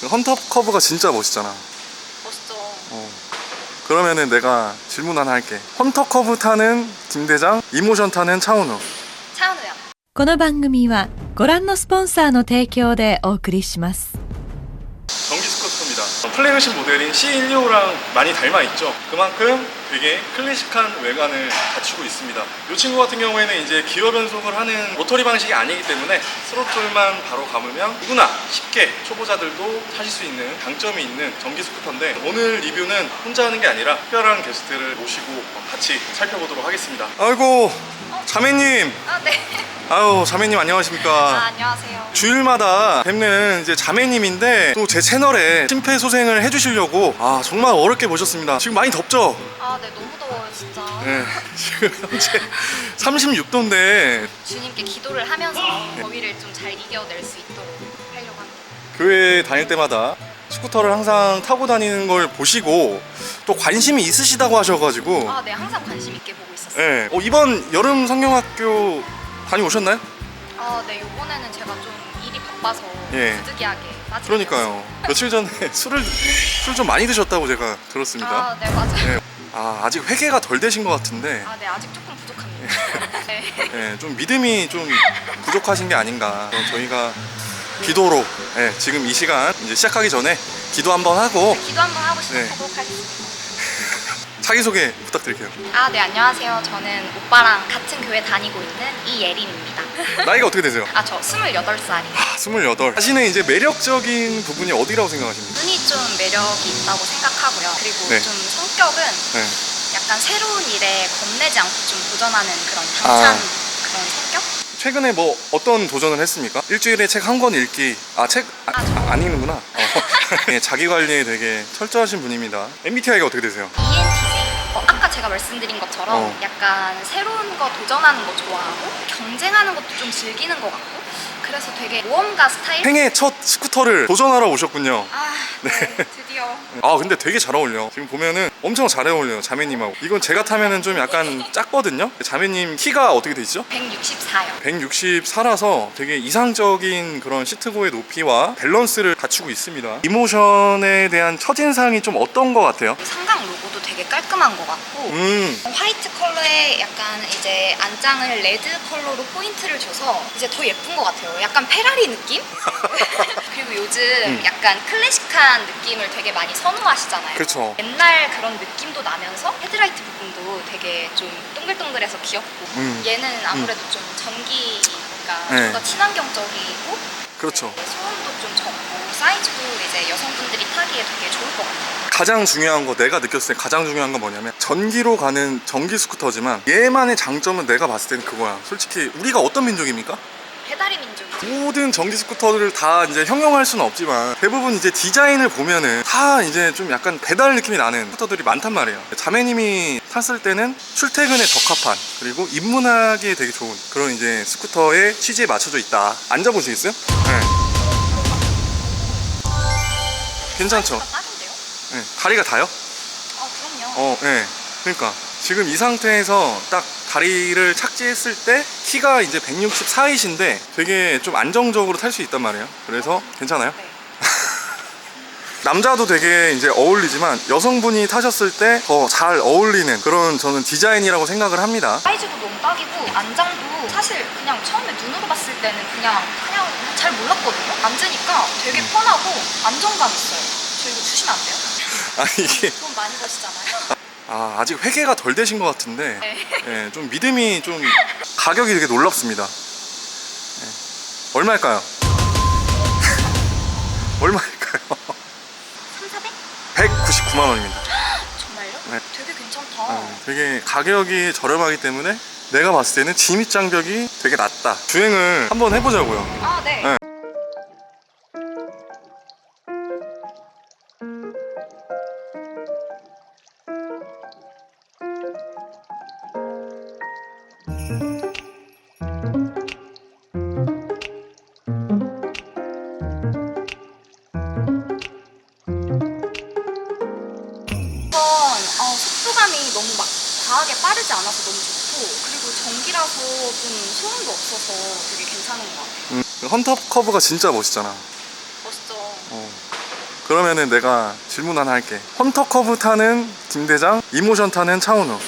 그 헌터 커브가 진짜 멋있잖아. 멋있죠. 어. 그러면은 내가 질문 하나 할게. 헌터 커브 타는 김대장, 이모션 타는 차은우. 차은우야. この番組はご覧のスポンサーの提供でお送りします 전기 스쿠터입니다. 플래그십 모델인 C125랑 많이 닮아 있죠. 그만큼 되게 클래식한 외관을 갖추고 있습니다. 이 친구 같은 경우에는 이제 기어 변속을 하는 모터리 방식이 아니기 때문에 스로틀만 바로 감으면 누구나 쉽게 초보자들도 타실 수 있는 장점이 있는 전기 스쿠터인데 오늘 리뷰는 혼자 하는 게 아니라 특별한 게스트를 모시고 같이 살펴보도록 하겠습니다. 아이고 자매님, 아 네. 아유 자매님 안녕하십니까? 아 안녕하세요. 주일마다 뵙는 이제 자매님인데 또 제 채널에 심폐소생을 해주시려고 아 정말 어렵게 모셨습니다. 지금 많이 덥죠? 아 네 너무 더워요 진짜. 네, 지금 현재 36도인데 주님께 기도를 하면서 더위를 좀 잘 이겨낼 수 있도록 하려고 합니다. 교회 다닐 때마다 스쿠터를 항상 타고 다니는 걸 보시고 또 관심이 있으시다고 하셔가지고 아 네 항상 관심 있게 보고 네, 어, 이번 여름 성경학교 다녀오셨나요? 아네 이번에는 제가 좀 일이 바빠서 예. 부득이하게 빠지게 그러니까요. 며칠 전에 술을 술 좀 많이 드셨다고 제가 들었습니다. 아네 맞아요. 네. 아 아직 회개가 덜 되신 것 같은데 아 네 아직 조금 부족합니다. 네. 예, 좀 믿음이 좀 부족하신 게 아닌가. 그럼 저희가 기도로 예, 지금 이 시간 이제 시작하기 전에 기도 한번 하고 기도 한번 하고 네. 시작하도록 하겠습니다. 자기 소개 부탁드릴게요. 아 네 안녕하세요. 저는 오빠랑 같은 교회 다니고 있는 이예린입니다. 나이가 어떻게 되세요? 아 저 28살이에요. 아, 28. 자신의 이제 매력적인 부분이 어디라고 생각하십니까? 눈이 좀 매력이 있다고 생각하고요. 그리고 네. 좀 성격은 네. 약간 새로운 일에 겁내지 않고 좀 도전하는 그런 당찬 아. 그런 성격? 최근에 뭐 어떤 도전을 했습니까? 일주일에 책 한 권 읽기. 아, 책 아, 아, 저- 아, 안 읽는구나. 어. 예, 자기 관리에 되게 철저하신 분입니다. MBTI가 어떻게 되세요? 제가 말씀드린 것처럼 어. 약간 새로운 거 도전하는 거 좋아하고 경쟁하는 것도 좀 즐기는 것 같고 그래서 되게 모험가 스타일? 생애 첫 스쿠터를 도전하러 오셨군요. 아, 네, 드디어. 아 근데 되게 잘 어울려 지금 보면은 엄청 잘 어울려요 자매님하고 이건 제가 타면은 좀 약간 작거든요 자매님 키가 어떻게 되시죠? 164요. 164라서 되게 이상적인 그런 시트고의 높이와 밸런스를 갖추고 있습니다 이모션에 대한 첫인상이 좀 어떤 것 같아요? 상강 로고도 되게 깔끔한 것 같고 음 화이트 컬러에 약간 이제 안장을 레드 컬러로 포인트를 줘서 이제 더 예쁜 것 같아요. 약간 페라리 느낌? 그리고 요즘 음. 약간 클래식한 느낌을 되게 많이 선호하시잖아요. 그쵸 옛날 그런 느낌도 나면서 헤드라이트 부분도 되게 좀 동글동글해서 귀엽고 음. 얘는 아무래도 좀 전기니까 네. 좀더 친환경적이고 그렇죠 네, 소음도 좀 적고 사이즈도 이제 여성분들이 타기에 되게 좋을 것 같아요. 가장 중요한 거 내가 느꼈을 때 가장 중요한 건 뭐냐면 전기로 가는 전기 스쿠터지만 얘만의 장점은 내가 봤을 때는 그거야 솔직히 우리가 어떤 민족입니까? 배달의 민족이죠. 모든 전기 스쿠터들을 다 이제 형용할 수는 없지만 대부분 이제 디자인을 보면은 다 이제 좀 약간 배달 느낌이 나는 스쿠터들이 많단 말이에요. 자매님이 탔을 때는 출퇴근에 적합한 그리고 입문하기에 되게 좋은 그런 이제 스쿠터의 취지에 맞춰져 있다. 앉아보시겠어요? 네. 괜찮죠? 빠른데요? 네. 다리가 다요? 아 그럼요. 어, 네. 그러니까 지금 이 상태에서 딱 다리를 착지했을 때 키가 이제 164이신데 되게 좀 안정적으로 탈 수 있단 말이에요. 그래서 괜찮아요? 네. 남자도 되게 이제 어울리지만 여성분이 타셨을 때 더 잘 어울리는 그런 저는 디자인이라고 생각을 합니다. 사이즈도 너무 딱이고 안장도 사실 그냥 처음에 눈으로 봤을 때는 그냥 그냥 잘 몰랐거든요. 앉으니까 되게 음. 편하고 안정감 있어요. 저 이거 주시면 안 돼요? 아 이게 돈 많이 버시잖아요. 아 아직 회개가 덜 되신 것 같은데 네. 예, 좀 믿음이 좀 가격이 되게 놀랍습니다. 예. 얼마일까요? 얼마일까요? 3, 400? 199만 원입니다. 정말요? 네. 되게 괜찮다. 어, 되게 가격이 저렴하기 때문에 내가 봤을 때는 진입 장벽이 되게 낮다. 주행을 한번 해보자고요. 아 네. 네. 속도감이 너무 막 과하게 빠르지 않아서 너무 좋고 그리고 전기라서 좀 소음도 없어서 되게 괜찮은 것 같아요. 음, 헌터 커브가 진짜 멋있잖아. 멋있죠. 어. 그러면은 내가 질문 하나 할게. 헌터 커브 타는 김대장, 이모션 타는 차은우.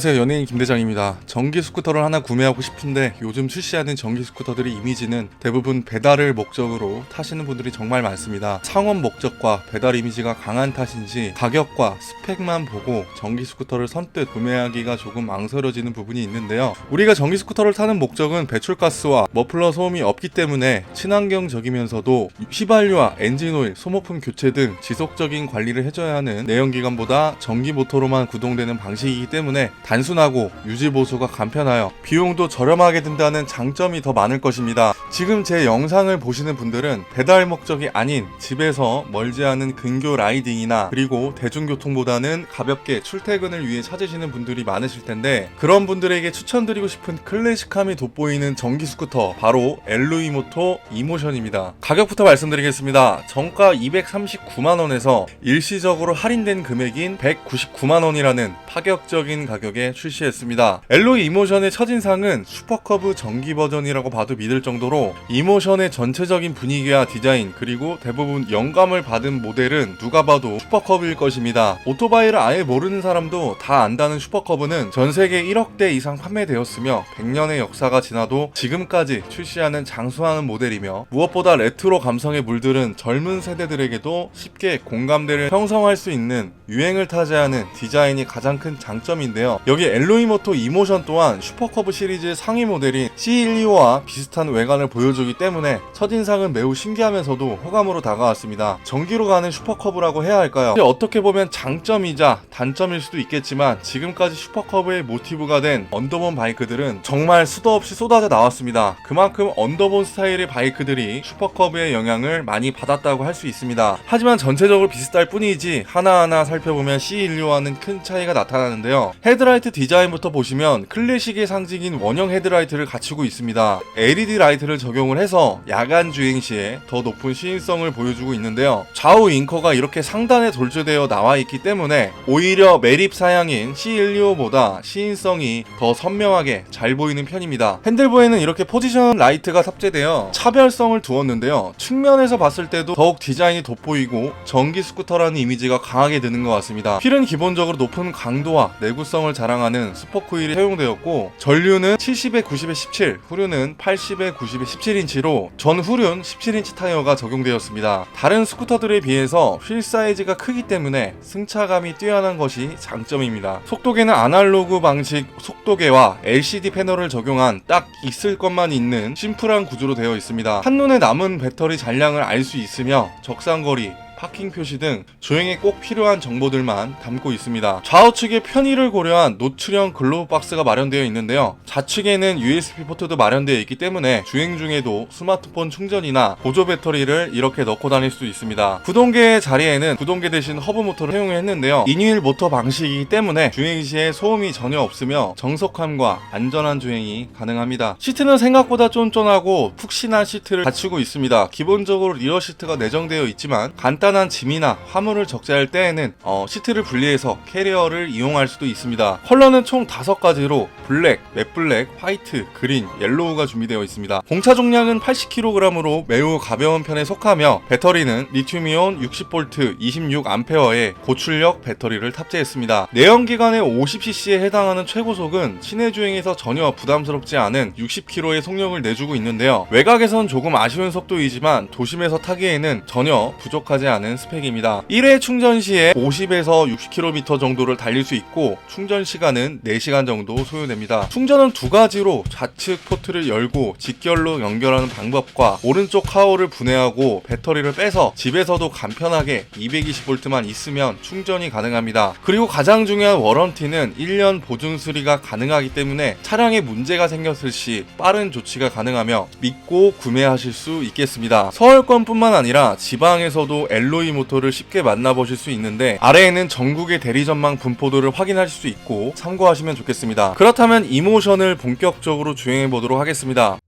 안녕하세요. 연예인 김대장입니다. 전기 스쿠터를 하나 구매하고 싶은데 요즘 출시하는 전기 스쿠터들의 이미지는 대부분 배달을 목적으로 타시는 분들이 정말 많습니다. 상업 목적과 배달 이미지가 강한 탓인지 가격과 스펙만 보고 전기 스쿠터를 선뜻 구매하기가 조금 망설여지는 부분이 있는데요. 우리가 전기 스쿠터를 타는 목적은 배출가스와 머플러 소음이 없기 때문에 친환경적이면서도 휘발유와 엔진오일, 소모품 교체 등 지속적인 관리를 해줘야 하는 내연기관보다 전기 모터로만 구동되는 방식이기 때문에 단순하고 유지 보수가 간편하여 비용도 저렴하게 든다는 장점이 더 많을 것입니다. 지금 제 영상을 보시는 분들은 배달 목적이 아닌 집에서 멀지 않은 근교 라이딩이나 그리고 대중교통보다는 가볍게 출퇴근을 위해 찾으시는 분들이 많으실 텐데 그런 분들에게 추천드리고 싶은 클래식함이 돋보이는 전기 스쿠터 바로 엘루이 모토 이모션입니다. 가격부터 말씀드리겠습니다. 정가 239만 원에서 일시적으로 할인된 금액인 199만 원이라는 파격적인 가격에 출시했습니다. 엘로이 이모션의 첫인상은 슈퍼커브 전기 버전이라고 봐도 믿을 정도로 이모션의 전체적인 분위기와 디자인 그리고 대부분 영감을 받은 모델은 누가 봐도 슈퍼커브일 것입니다. 오토바이를 아예 모르는 사람도 다 안다는 슈퍼커브는 전 세계 1억 대 이상 판매되었으며 100년의 역사가 지나도 지금까지 출시하는 장수하는 모델이며 무엇보다 레트로 감성에 물들은 젊은 세대들에게도 쉽게 공감대를 형성할 수 있는 유행을 타지하는 디자인이 가장 큰 장점인데요. 여기 엘로이 모토 이모션 또한 슈퍼커브 시리즈의 상위 모델인 C125와 비슷한 외관을 보여주기 때문에 첫인상은 매우 신기하면서도 호감으로 다가왔습니다. 전기로 가는 슈퍼커브라고 해야 할까요? 어떻게 보면 장점이자 단점일 수도 있겠지만 지금까지 슈퍼커브의 모티브가 된 언더본 바이크들은 정말 수도 없이 쏟아져 나왔습니다. 그만큼 언더본 스타일의 바이크들이 슈퍼커브의 영향을 많이 받았다고 할 수 있습니다. 하지만 전체적으로 비슷할 뿐이지 하나하나 살펴보면 C125와는 큰 차이가 나타나는데요. 헤드라이 트 디자인부터 보시면 클래식의 상징인 원형 헤드라이트를 갖추고 있습니다. LED 라이트를 적용을 해서 야간 주행 시에 더 높은 시인성을 보여주고 있는데요. 좌우 잉커가 이렇게 상단에 돌조되어 나와 있기 때문에 오히려 매립 사양인 C125보다 시인성이 더 선명하게 잘 보이는 편입니다. 핸들부에는 이렇게 포지션 라이트가 탑재되어 차별성을 두었는데요. 측면에서 봤을 때도 더욱 디자인이 돋보이고 전기 스쿠터라는 이미지가 강하게 드는 것 같습니다. 휠은 기본적으로 높은 강도와 내구성을 자랑하는 스포코일이 사용되었고 전류는 70에 90에 17, 후륜은 80에 90에 17인치로 전 후륜 17인치 타이어가 적용되었습니다. 다른 스쿠터들에 비해서 휠 사이즈가 크기 때문에 승차감이 뛰어난 것이 장점입니다. 속도계는 아날로그 방식 속도계와 LCD 패널을 적용한 딱 있을 것만 있는 심플한 구조로 되어 있습니다. 한눈에 남은 배터리 잔량을 알 수 있으며 적상거리, 파킹 표시 등 주행에 꼭 필요한 정보들만 담고 있습니다. 좌우측에 편의를 고려한 노출형 글로브 박스가 마련되어 있는데요. 좌측에는 USB 포트도 마련되어 있기 때문에 주행 중에도 스마트폰 충전이나 보조 배터리를 이렇게 넣고 다닐 수 있습니다. 구동계 자리에는 구동계 대신 허브 모터를 사용했는데요. 인휠 모터 방식이기 때문에 주행 시에 소음이 전혀 없으며 정석함과 안전한 주행이 가능합니다. 시트는 생각보다 쫀쫀하고 푹신한 시트를 갖추고 있습니다. 기본적으로 리어 시트가 내정되어 있지만 간단 한 짐이나 화물을 적재할 때에는 어, 시트를 분리해서 캐리어를 이용할 수도 있습니다. 컬러는 총 5가지로 블랙, 맷블랙, 화이트, 그린, 옐로우가 준비되어 있습니다. 공차重量은 80kg으로 매우 가벼운 편에 속하며 배터리는 리튬이온 60V 26A의 고출력 배터리를 탑재했습니다. 내연기관의 50cc에 해당하는 최고속은 시내 주행에서 전혀 부담스럽지 않은 60km의 속력을 내주고 있는데요. 외곽에선 조금 아쉬운 속도이지만 도심에서 타기에는 전혀 부족하지 않은 스펙입니다. 1회 충전 시에 50에서 60km 정도를 달릴 수 있고 충전 시간은 4시간 정도 소요됩니다. 충전은 두 가지로 좌측 포트를 열고 직결로 연결하는 방법과 오른쪽 카오를 분해하고 배터리를 빼서 집에서도 간편하게 220V만 있으면 충전이 가능합니다. 그리고 가장 중요한 워런티는 1년 보증 수리가 가능하기 때문에 차량에 문제가 생겼을 시 빠른 조치가 가능하며 믿고 구매하실 수 있겠습니다. 서울권뿐만 아니라 지방에서도 엘로 이 모터를 쉽게 만나보실 수 있는데 아래에는 전국의 대리전망 분포도를 확인하실 수 있고 참고하시면 좋겠습니다. 그렇다면 이모션을 본격적으로 주행해 보도록 하겠습니다.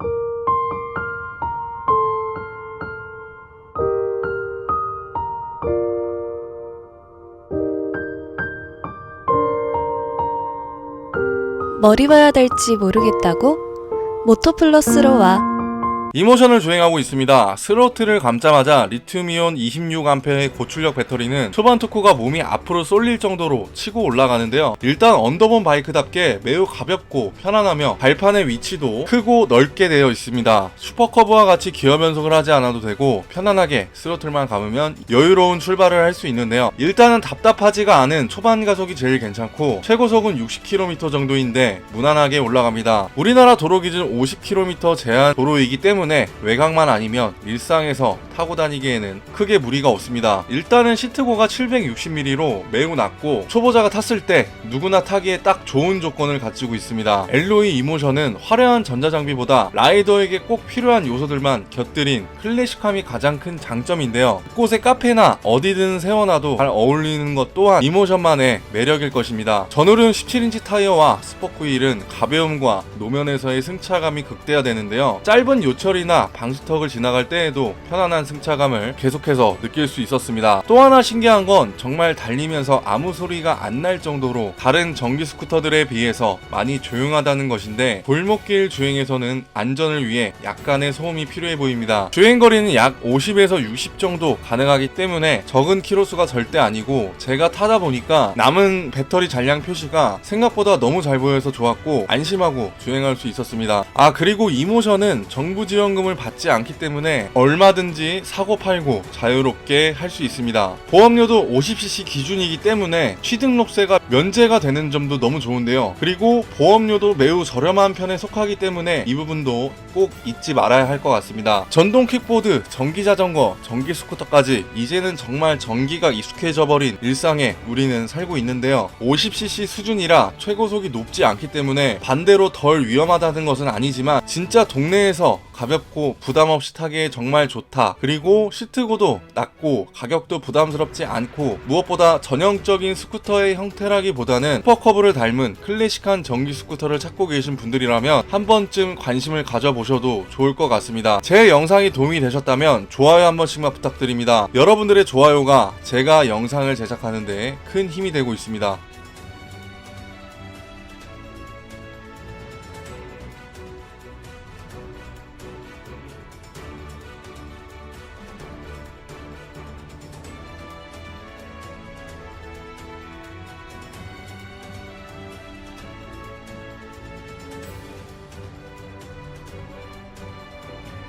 뭘 입어야 될지 모르겠다고? 모토플러스로 와. 이모션을 주행하고 있습니다. 스로틀을 감자마자 리튬이온 26A의 고출력 배터리는 초반 토크가 몸이 앞으로 쏠릴 정도로 치고 올라가는데요. 일단 언더본 바이크답게 매우 가볍고 편안하며 발판의 위치도 크고 넓게 되어 있습니다. 슈퍼커브와 같이 기어 변속을 하지 않아도 되고 편안하게 스로틀만 감으면 여유로운 출발을 할 수 있는데요. 일단은 답답하지가 않은 초반 가속이 제일 괜찮고 최고속은 60km 정도인데 무난하게 올라갑니다. 우리나라 도로 기준 50km 제한 도로이기 때문에 외곽만 아니면 일상에서 타고 다니기에는 크게 무리가 없습니다. 일단은 시트고가 760mm로 매우 낮고 초보자가 탔을 때 누구나 타기에 딱 좋은 조건을 갖추고 있습니다. 엘로이 이모션은 화려한 전자장비보다 라이더에게 꼭 필요한 요소들만 곁들인 클래식함이 가장 큰 장점인데요. 곳에 카페나 어디든 세워놔도 잘 어울리는 것 또한 이모션만의 매력일 것입니다. 전후륜 17인치 타이어와 스포크 휠은 가벼움과 노면에서의 승차감이 극대화되는데요. 짧은 요철 이나 방수턱을 지나갈 때에도 편안한 승차감을 계속해서 느낄 수 있었습니다. 또 하나 신기한 건 정말 달리면서 아무 소리가 안 날 정도로 다른 전기 스쿠터들에 비해서 많이 조용하다는 것인데 골목길 주행에서는 안전을 위해 약간의 소음이 필요해 보입니다. 주행거리는 약 50에서 60 정도 가능하기 때문에 적은 키로수가 절대 아니고 제가 타다 보니까 남은 배터리 잔량 표시가 생각보다 너무 잘 보여서 좋았고 안심하고 주행할 수 있었습니다. 아 그리고 이모션은 정부 지원 금을 받지 않기 때문에 얼마든지 사고 팔고 자유롭게 할 수 있습니다. 보험료도 50cc 기준이기 때문에 취등록세가 면제가 되는 점도 너무 좋은데요. 그리고 보험료도 매우 저렴한 편에 속하기 때문에 이 부분도 꼭 잊지 말아야 할 것 같습니다. 전동 킥보드, 전기 자전거, 전기 스쿠터까지 이제는 정말 전기가 익숙해져 버린 일상에 우리는 살고 있는데요. 50cc 수준이라 최고속이 높지 않기 때문에 반대로 덜 위험하다는 것은 아니지만 진짜 동네에서 가볍고 부담 없이 타기에 정말 좋다. 그리고 시트고도 낮고 가격도 부담스럽지 않고 무엇보다 전형적인 스쿠터의 형태라기보다는 슈퍼커브를 닮은 클래식한 전기 스쿠터를 찾고 계신 분들이라면 한 번쯤 관심을 가져보셔도 좋을 것 같습니다. 제 영상이 도움이 되셨다면 좋아요 한 번씩만 부탁드립니다. 여러분들의 좋아요가 제가 영상을 제작하는데 큰 힘이 되고 있습니다.